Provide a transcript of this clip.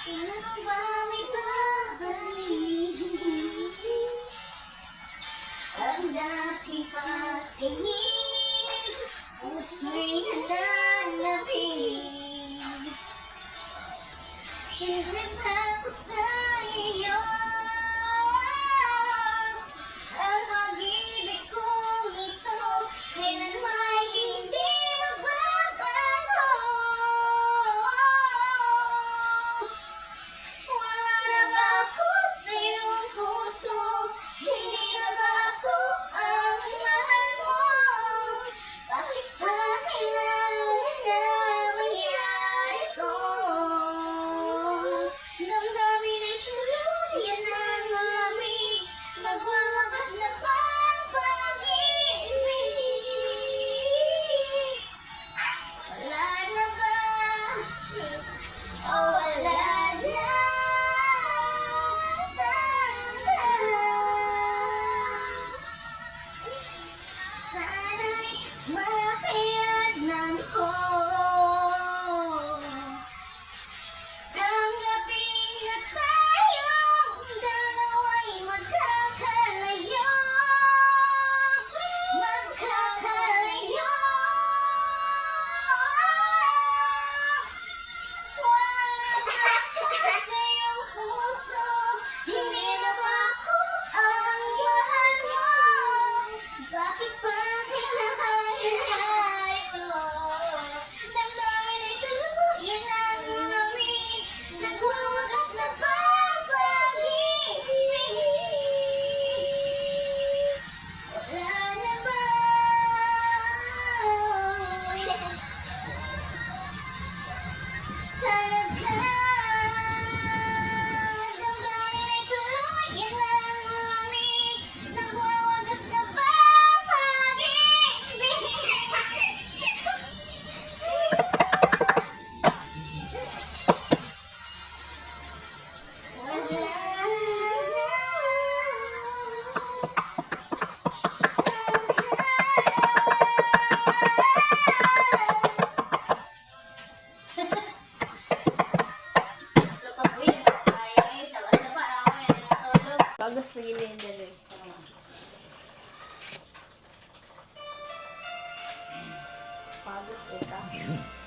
Sino ba may babalik? Ang dati patingin, puso'y nananabig. Hindi? bilhin direct. Pagod eh, kita.